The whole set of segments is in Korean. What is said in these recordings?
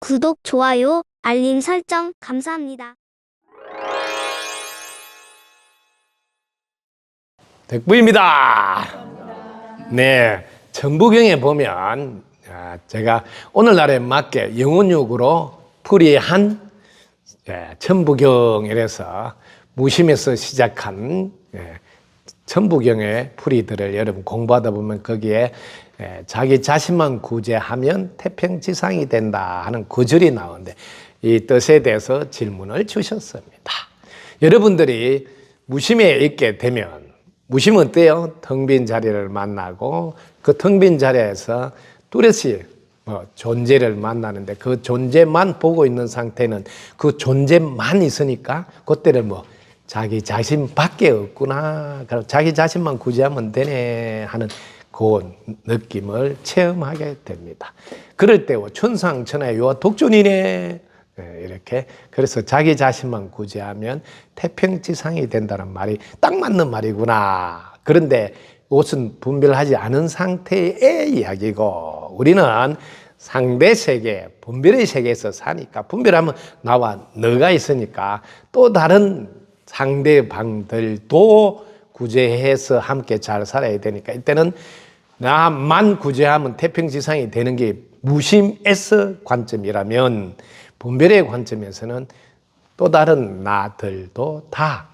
구독, 좋아요, 알림 설정 감사합니다. 덕부입니다. 네, 천부경에 보면 아, 제가 오늘날에 맞게 영혼육으로 풀이한 예, 천부경이라서 무심에서 시작한 예, 천부경의 풀이들을 여러분 공부하다 보면 거기에 예, 자기 자신만 구제하면 태평지상이 된다 하는 구절이 나오는데 이 뜻에 대해서 질문을 주셨습니다. 여러분들이 무심에 있게 되면 무심은 어때요? 텅 빈 자리를 만나고 그 텅 빈 자리에서 뚜렷이 뭐 존재를 만나는데 그 존재만 보고 있는 상태는 그 존재만 있으니까 그때는 뭐 자기 자신밖에 없구나. 그럼 자기 자신만 구제하면 되네 하는 그 느낌을 체험하게 됩니다. 그럴 때 천상천하의 요 독존이네. 예, 이렇게 그래서 자기 자신만 구제하면 태평지상이 된다는 말이 딱 맞는 말이구나. 그런데 옷은 분별하지 않은 상태의 이야기고 우리는 상대 세계, 분별의 세계에서 사니까 분별하면 나와 너가 있으니까 또 다른 상대방들도 구제해서 함께 잘 살아야 되니까 이때는 나만 구제하면 태평지상이 되는 게 무심에서 관점이라면 분별의 관점에서는 또 다른 나들도 다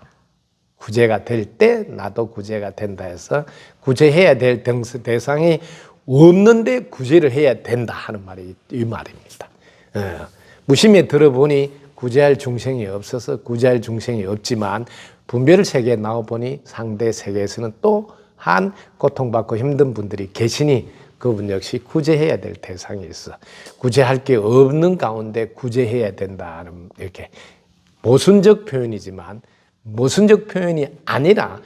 구제가 될 때 나도 구제가 된다 해서 구제해야 될 등- 대상이 없는데 구제를 해야 된다 하는 말이 이 말입니다. 예. 무심에 들어보니 구제할 중생이 없어서 구제할 중생이 없지만 분별 세계에 나와 보니 상대 세계에서는 또 한 고통받고 힘든 분들이 계시니 그분 역시 구제해야 될 대상이 있어. 구제할 게 없는 가운데 구제해야 된다는 이렇게 모순적 표현이지만 모순적 표현이 아니라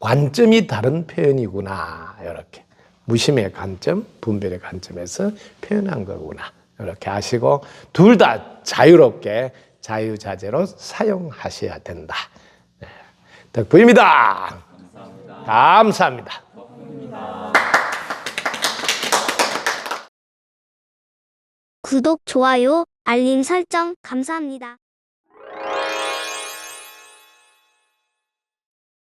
관점이 다른 표현이구나. 이렇게 무심의 관점, 분별의 관점에서 표현한 거구나. 이렇게 아시고 둘 다 자유롭게 자유자재로 사용하셔야 된다. 네. 덕부입니다. 감사합니다. 구독, 좋아요, 알림 설정 감사합니다.